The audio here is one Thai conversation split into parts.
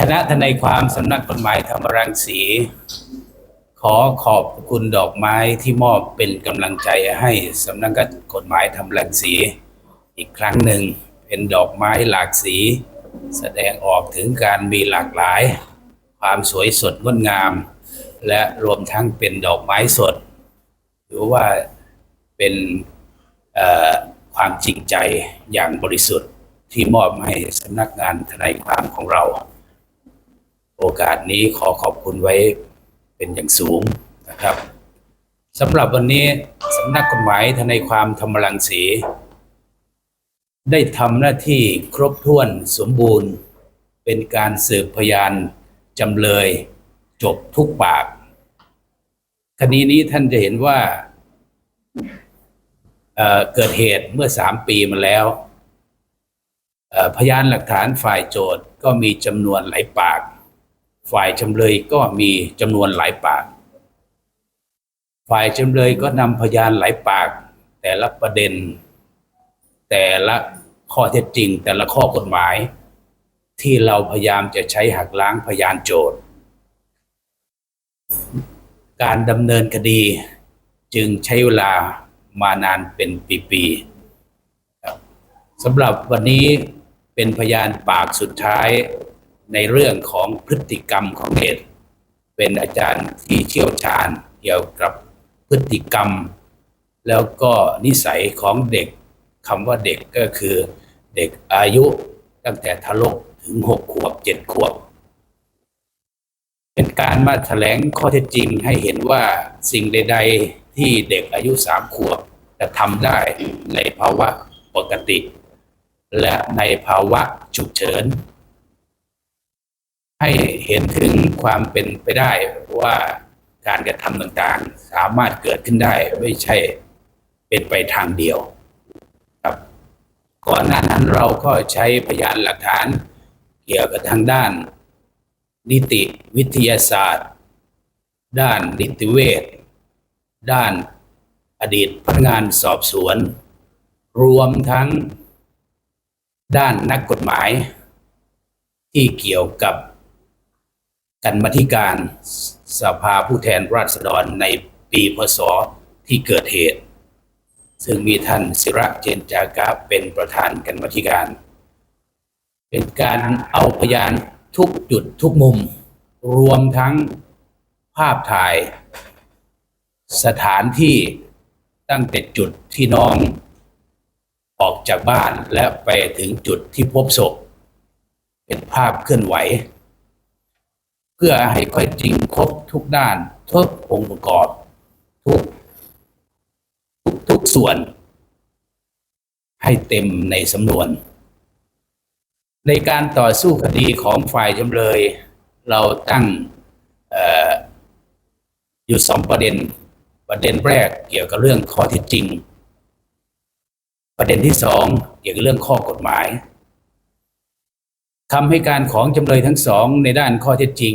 คณะทนายความสำนักกฎหมายธรรมรังสี ขอขอบคุณดอกไม้ที่มอบเป็นกำลังใจให้สำนักกฎหมายธรรมรังสี อีกครั้งหนึ่งเป็นดอกไม้หลากสี แสดงออกถึงการมีหลากหลาย ความสวยสดงดงาม และรวมทั้งเป็นดอกไม้สดหรือว่าเป็นความจริงใจอย่างบริสุทธิ์ ที่มอบให้สำนักงานทนายความของเรา โอกาสนี้ขอขอบคุณไว้เป็นอย่างสูงนะครับสำหรับวันนี้สำนักกฎหมายทนายความธรรมรังสี ได้ทำหน้าที่ครบถ้วนสมบูรณ์ เป็นการสืบพยานจำเลย จบทุกปาก คดีนี้ท่านจะเห็นว่าเเกิดเหตุเมื่อสามปีมาแล้ว พยานหลักฐานฝ่ายโจทย์ก็มีจำนวนหลายปาก ฝ่ายจำเลยก็มีจำนวนหลายปาก ฝ่ายจำเลยก็นำพยานหลายปาก แต่ละประเด็น แต่ละข้อเท็จจริง แต่ละข้อกฎหมาย ที่เราพยายามจะใช้หักล้างพยานโจทย์ การดำเนินคดีจึงใช้เวลามานานเป็นปีๆสำหรับวันนี้ เป็นพยานปากสุดท้ายในเรื่องของพฤติกรรมของเด็กเป็นอาจารย์ที่เชี่ยวชาญเกี่ยวกับพฤติกรรม แล้วก็นิสัยของเด็กคำว่าเด็กก็คือเด็กอายุตั้งแต่ทารกถึงหกขวบเจ็ดขวบ เป็นการมาแถลงข้อเท็จจริงให้เห็นว่าสิ่งใด ๆ ที่เด็กอายุสามขวบจะทำได้ในภาวะปกติ และในภาวะฉุกเฉิน ให้เห็นถึงความเป็นไปได้ว่าการกระทำต่างๆ สามารถเกิดขึ้นได้ไม่ใช่เป็นไปทางเดียว ครับ ก่อนหน้านั้นเราก็ใช้พยานหลักฐาน เกี่ยวกับทางด้าน นิติวิทยาศาสตร์ ด้านนิติเวชด้านอดีตพนักงานสอบสวน รวมทั้ง ด้านนักกฎหมาย ที่เกี่ยวกับกันมาธิการสภาผู้แทนราษฎรในปีพศที่เกิดเหตุ ซึ่งมีท่านศิระเจนจากาเป็นประธานกันมาธิการ เป็นการเอาพยานทุกจุดทุกมุม รวมทั้งภาพถ่าย สถานที่ตั้งแต่จุดที่น้อง ออกจากบ้านและไปถึงจุดที่พบศพ เป็นภาพเคลื่อนไหว เพื่อให้ข้อจริงครบทุกด้านทุกองค์ประกอบ ทุกทุกทุกส่วน ให้เต็มในสำนวน ในการต่อสู้คดีของฝ่ายจำเลย เราตั้งอออยู่สองประเด็น ประเด็นแรกเกี่ยวกับเรื่องข้อเท็จจริง ประเด็นที่สองเกี่ยวกับเรื่องข้อกฎหมายคำให้การของจำเลยทั้งสองในด้านข้อเท็จจริง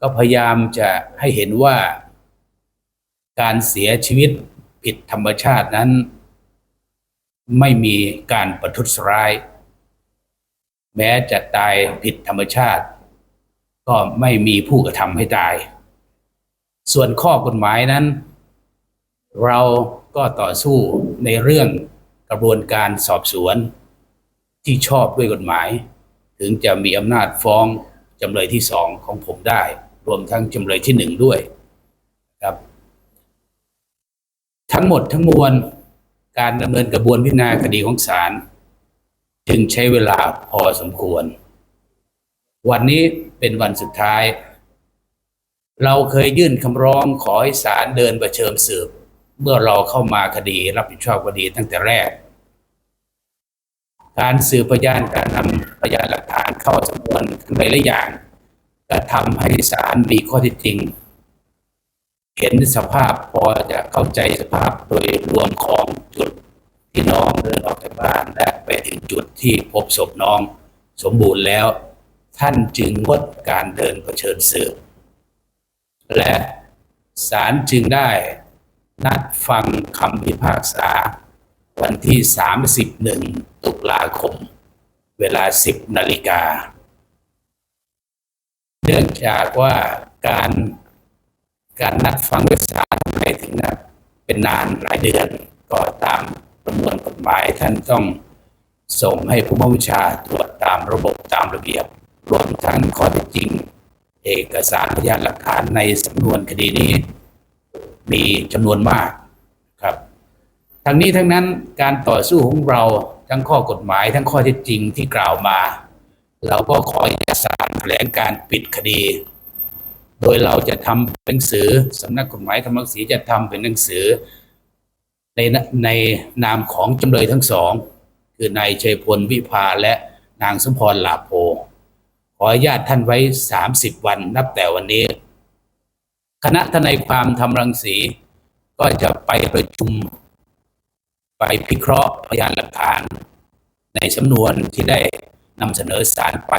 ก็พยายามจะให้เห็นว่า การเสียชีวิตผิดธรรมชาตินั้น ไม่มีการประทุษร้าย แม้จะตายผิดธรรมชาติ ก็ไม่มีผู้กระทำให้ตาย ส่วนข้อกฎหมายนั้น เราก็ต่อสู้ในเรื่อง กระบวนการสอบสวนที่ชอบด้วยกฎหมาย ถึงจะมีอำนาจฟ้องจำเลยที่สองของผมได้ รวมทั้งจำเลยที่หนึ่งด้วยครับ ทั้งหมดทั้งมวลการดำเนินกระบวนพิจารณาคดีของศาลจึงใช้เวลาพอสมควร วันนี้เป็นวันสุดท้าย เราเคยยื่นคำร้องขอให้ศาลเดินประเชิญสืบ เมื่อเราเข้ามาคดีรับผิดชอบคดีตั้งแต่แรก การสืบพยานการนำพยานหลักฐานเข้าสำนวนทั้งหลายอย่างก็ทำให้ศาลมีข้อเท็จจริง เห็นสภาพพอจะเข้าใจสภาพโดยรวมของจุดที่น้องเดินออกจากบ้านและไปถึงจุดที่พบศพน้องสมบูรณ์แล้ว ท่านจึงงดการเดินเผชิญสืบและศาลจึงได้ นัดฟังคำพิพากษา วันที่ 31 ตุลาคม เวลา 10 นาฬิกา เนื่องจากว่าการการนัดฟังด้วยศาลไปถึงนัดเป็นนานหลายเดือนก็ตามประมวลกฎหมายท่านต้องส่งให้ผู้บังคับบัญชาตรวจตามระบบตามระเบียบ รวมทั้งข้อเท็จจริง เอกสารพยานหลักฐานในสำนวนคดีนี้ มีจำนวนมากครับ ทั้งนี้ทั้งนั้นการต่อสู้ของเราทั้งข้อกฎหมายทั้งข้อเท็จจริงที่กล่าวมา เราก็ขอเอกสารแถลงการปิดคดี โดยเราจะทำหนังสือสำนักกฎหมายธรรมรังสีจะทำเป็นหนังสือ ในในนามของจำเลยทั้งสอง คือนายชัยพลวิภาและนางสมพรลาโพขออนุญาตท่านไว้ 30 วันนับแต่วันนี้ คณะทนายความทำรังสี ก็จะไปประชุม ไปพิเคราะห์พยานหลักฐาน ในสำนวนที่ได้นำเสนอสารไป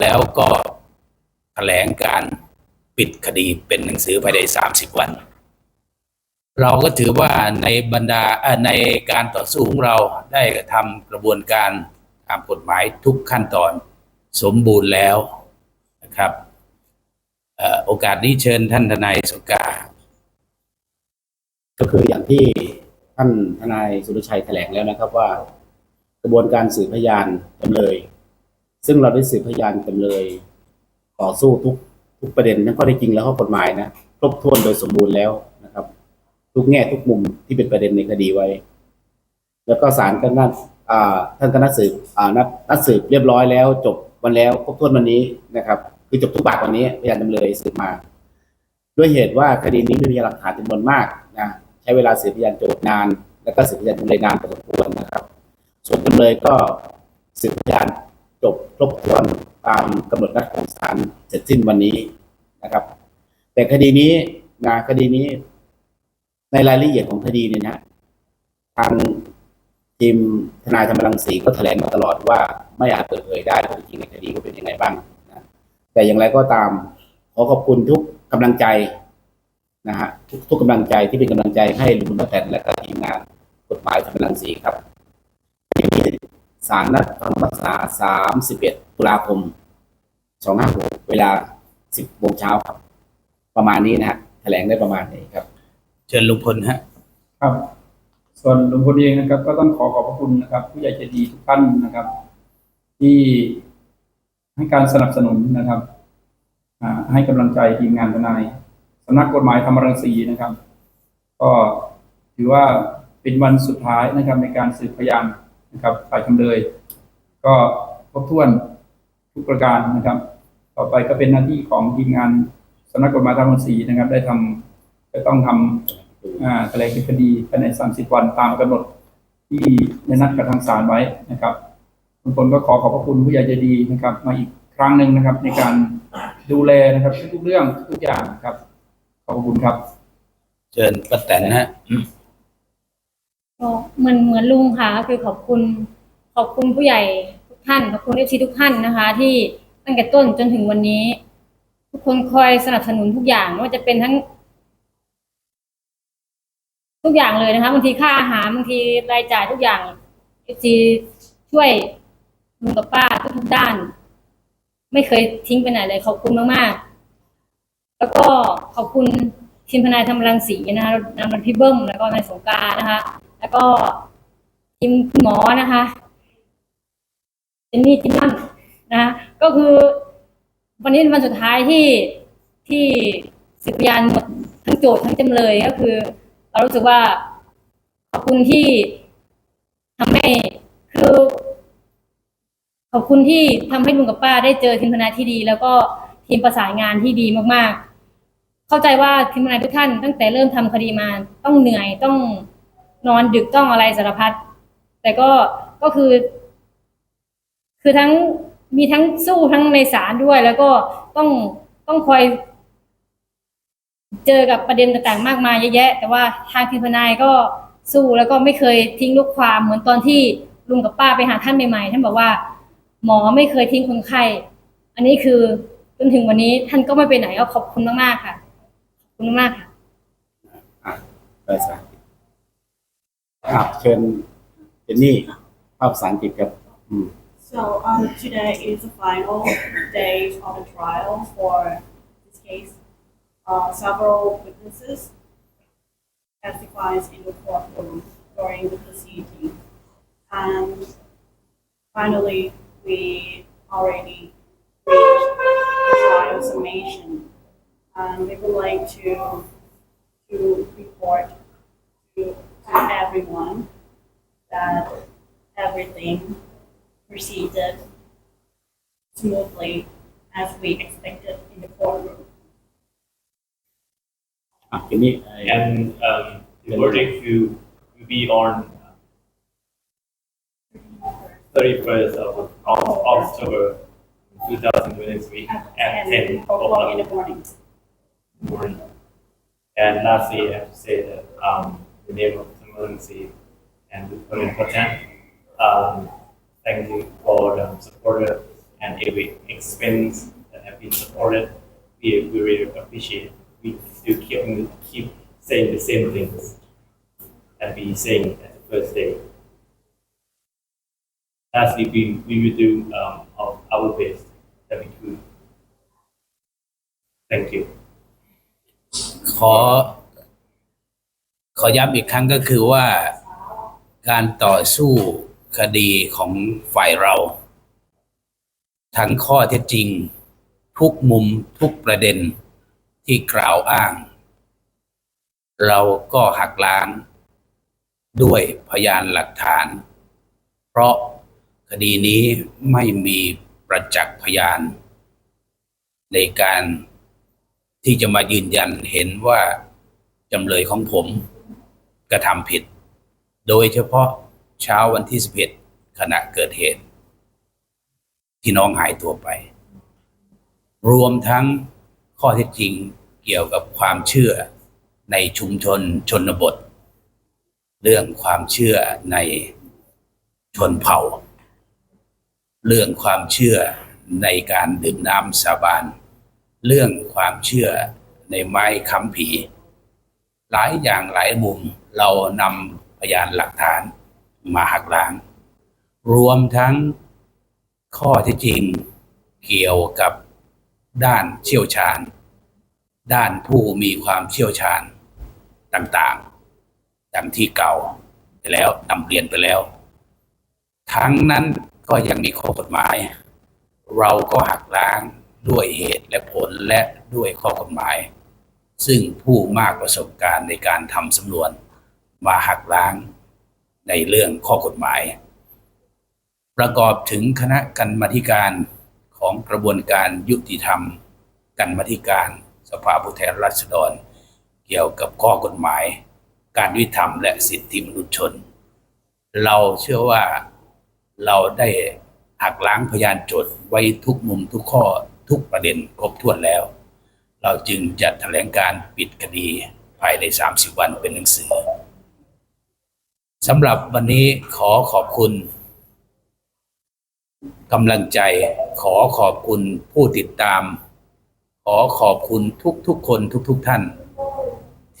แล้วก็แถลงการปิดคดีเป็นหนังสือภายใน 30 วัน เราก็ถือว่าในบรรดาในการต่อสู้ของเราได้ทำกระบวนการตามกฎหมายทุกขั้นตอนสมบูรณ์แล้วนะครับ โอกาสนี้เชิญท่านทนายสงกาก็คืออย่างที่ท่านทนายสุรชัยแถลงแล้วนะครับว่า กระบวนการสืบพยานจำเลย ซึ่งเราได้สืบพยานจำเลยต่อสู้ทุกทุกประเด็นทั้งข้อเท็จจริงและข้อกฎหมายนะครบถ้วนโดยสมบูรณ์แล้วนะครับ ทุกแง่ทุกมุมที่เป็นประเด็นในคดีไว้ แล้วก็ศาลก็นัดอ่าท่านก็นัดสืบนัดนัดสืบเรียบร้อยแล้ว จบวันแล้วครบถ้วนวันนี้นะครับ คือจบทุกปากวันนี้พยานจำเลยสืบมา ด้วยเหตุว่าคดีนี้มีพยานหลักฐานจำนวนมากนะใช้เวลาสืบพยานโจทย์นาน แล้วก็สืบพยานจำเลยนานพอสมควรนะครับ ส่วนจำเลยก็สืบพยานจบครบถ้วนตามกำหนดนัดของศาลเสร็จสิ้นวันนี้นะครับ แต่คดีนี้นะคดีนี้ ในรายละเอียดของคดีเนี่ยนะทางทีมทนายธรรมรังสีก็แถลงมาตลอดว่าไม่อาจเปิดเผยได้คว่าจริงในคดีว่าเป็นยังไงบ้าง แต่อย่างไรก็ตาม ขอขอบคุณทุกกำลังใจนะฮะทุกทุกกำลังใจที่เป็นกำลังใจให้ลุงพระแตนและก็ทีมงานกฎหมายธรรมรังสีครับที่มีสารนัดฟังภาษา31ตุลาคม256เวลา10โมงเช้าครับ ประมาณนี้นะฮะแถลงได้ประมาณนี้ครับ เชิญลุงพลฮะครับ ส่วนลุงพลเองนะครับ ก็ต้องขอขอบพระคุณนะครับ ผู้ใหญ่ใจดีทุกท่านนะครับ ที่ ให้การสนับสนุนนะครับให้กำลังใจทีมงานทนายสำนักกฎหมายธรรมรังสีนะครับ ก็ถือว่าเป็นวันสุดท้ายนะครับในการสืบพยานนะครับฝ่ายจำเลย ก็ครบถ้วนทุกประการนะครับ ต่อไปก็เป็นหน้าที่ของทีมงานสำนักกฎหมายธรรมรังสีนะครับ ได้ทำจะต้องทำอ่าแถลงคดีภายใน 30 วันตามกำหนดที่ได้นัดกับทางศาลไว้นะครับ ทุกคนก็ขอขอบพระคุณผู้ใหญ่ใจดีนะครับ มาอีกครั้งหนึ่งนะครับ ในการดูแลนะครับทุกๆเรื่องทุกอย่างครับ ขอบพระคุณครับ เชิญป้าแตนนะฮะก็เหมือนเหมือนลุงค่ะก็คือขอบคุณ ขอบคุณผู้ใหญ่ทุกท่านขอบคุณเอฟซีทุกท่านนะคะ ที่ตั้งแต่ต้นจนถึงวันนี้ ทุกคนคอยสนับสนุนทุกอย่างไม่ว่าจะเป็นทั้ง ทุกอย่างเลยนะคะบางทีค่าอาหารบางทีรายจ่ายทุกอย่างเอฟซีช่วย ลุงกับป้าทุกๆด้าน ไม่เคยทิ้งไปไหนเลย ขอบคุณมากๆ แล้วก็ขอบคุณทีมทนายธรรมรังสีนะคะนำมันพี่เบิ้มแล้วก็นายสงการนะคะ แล้วก็ทีมคุณหมอนะคะเจนนี่จิมมั่นนะคะก็คือ วันนี้เป็นวันสุดท้ายที่ที่สืบพยานหมดทั้งโจทย์ทั้งจำเลยก็คือ เรารู้สึกว่าขอบคุณที่ทำให้คือ อบคุณที่ทำให้ลุงกับป้าได้เจอทีมทนายที่ดี แล้วก็ทีมประสานงานที่ดีมากๆ เข้าใจว่าทีมทนายทุกท่าน ตั้งแต่เริ่มทำคดีมาต้องเหนื่อยต้องนอนดึกต้องอะไรสารพัดแต่ก็ก็คือ คือทั้งมีทั้งสู้ทั้งในศาลด้วย แล้วก็ต้องต้องคอย เจอกับประเด็นต่างๆ มากมายเยอะแยะ แต่ว่าทางทีมทนายก็สู้แล้วก็ไม่เคยทิ้งลูกความเหมือนตอนที่ลุงกับป้าไปหาท่านใหม่ๆท่านบอกว่า หมอไม่เคยทิ้งคนไข้ อันนี้คือจนถึงวันนี้ท่านก็ไม่ไปไหนก็ขอบคุณมากๆค่ะ ขอบคุณมากๆค่ะ อะได้สารครับเชิญเจนนี่ภาพภาษาอังกฤษครับอืม So um, today is the final day of the trial for this case. Uh, several witnesses testifies in the courtroom during the proceeding. And finally, we already reached trial summation. Um, we would like to to report to, to everyone that everything proceeded smoothly as we expected in the courtroom. Ah, can you, I- And um, in the verdict, be on thirty-first of, of October, two thousand twenty-three, at ten o'clock in the morning. morning. And lastly, I have to say that um, the name of the emergency and the very important. Um, thank you for the supporter and every expense that have been supported. We, we really appreciate. We still keep keep saying the same things that we saying at the first day. Lastly, we, we will do um, our, our best that we could. Thank you. ขอ ขอย้ำอีกครั้งก็คือว่าการต่อสู้คดีของฝ่ายเรา ทั้งข้อเท็จจริง ทุกมุมทุกประเด็นที่กล่าวอ้าง เราก็หักล้าง ด้วยพยานหลักฐาน เพราะ คดีนี้ไม่มีประจักษ์พยาน ในการที่จะมายืนยันเห็นว่าจำเลยของผมกระทำผิด โดยเฉพาะเช้าวันที่ 11 ขณะเกิดเหตุ ที่น้องหายตัวไป รวมทั้งข้อเท็จจริงเกี่ยวกับความเชื่อในชุมชนชนบท เรื่องความเชื่อในชนเผ่า เรื่องความเชื่อในการดื่มน้ำสาบาน เรื่องความเชื่อในไม้ค้ำผี หลายอย่างหลายมุมเรานำพยานหลักฐานมาหักล้าง รวมทั้งข้อที่จริงเกี่ยวกับด้านเชี่ยวชาญ ด้านผู้มีความเชี่ยวชาญต่างๆดังที่เก่าไปแล้วนำเรียนไปแล้ว ทั้งนั้น ก็ยังมีข้อกฎหมาย เราก็หักล้างด้วยเหตุและผลและด้วยข้อกฎหมาย ซึ่งผู้มากประสบการณ์ในการทำสำนวน มาหักล้างในเรื่องข้อกฎหมาย ประกอบถึงคณะกรรมาธิการของกระบวนการยุติธรรมกรรมาธิการสภาผู้แทนราษฎร เกี่ยวกับข้อกฎหมาย การยุติธรรมและสิทธิมนุษยชน เราเชื่อว่า เราได้หักล้างพยานโจทย์ไว้ทุกมุมทุกข้อทุกประเด็นครบถ้วนแล้ว เราจึงจัดแถลงการปิดคดีภายใน 30 วันเป็นหนังสือสำหรับวันนี้ขอขอบคุณกำลังใจขอขอบคุณผู้ติดตาม ขอขอบคุณทุกๆคนทุกๆท่าน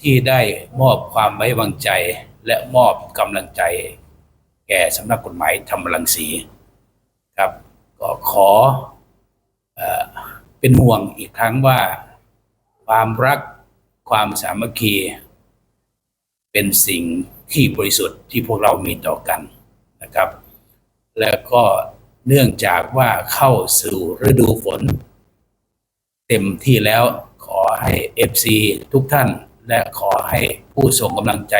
ที่ได้มอบความไว้วางใจและมอบกำลังใจ แก่สำนักกฎหมายธรรมรังสีครับ ก็ขอเอ่อเป็นห่วงอีกครั้งว่าความรักความสามัคคี เป็นสิ่งที่บริสุทธิ์ที่พวกเรามีต่อกันนะครับ แล้วก็เนื่องจากว่าเข้าสู่ฤดูฝน เต็มที่แล้วขอให้ FC ทุกท่าน และขอให้ผู้ส่งกำลังใจ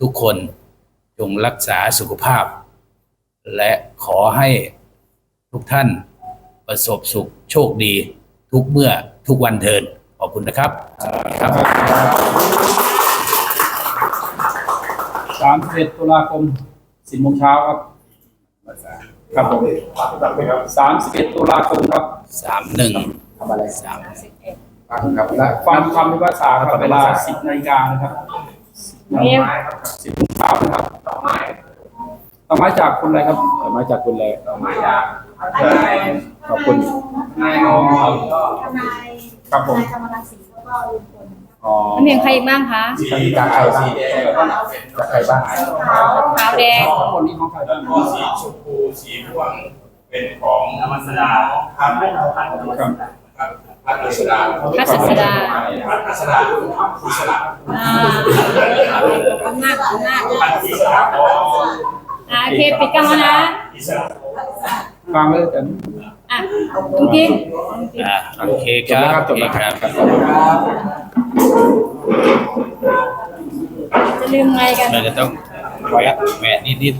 ทุกคน จงรักษาสุขภาพ และขอให้ทุกท่านประสบสุขโชคดีทุกเมื่อทุกวันเทินขอบคุณนะครับครับสามสิบเอ็ดตุลาคมสิบโมงเช้าครับครับผมสามสิบเอ็ดตุลาคมครับสามหนึ่งทำอะไรสามฟังครับและฟังคำพิพากษาครับเวลาสิบนาฬิกานะครับเรียกสิบโมงเช้านะครับ ต่อมาจากคนอะไรครับต่อมาจากคนอะไรต่อมาจากนายขอบคุณนายงงทนายครับผมธรรมรังสีแล้วก็ลุงพลอ๋อมันใครอีกบ้างคะจากใครบ้างจากใครบ้างขาวขาวแดงคนนี้ของใครสีชมพูสีม่วงเป็นของนมัสดาครับครับพัฒสดาพัฒสดาพัฒสดาอิสระอ่าอำมากจอำมาก Oke, Pika mana? Pamel kan. Ah, mungkin. Ah, oke, Kak. Oke, Kak. Belum naik kan. Sudah datang. Kayak, kayak ini.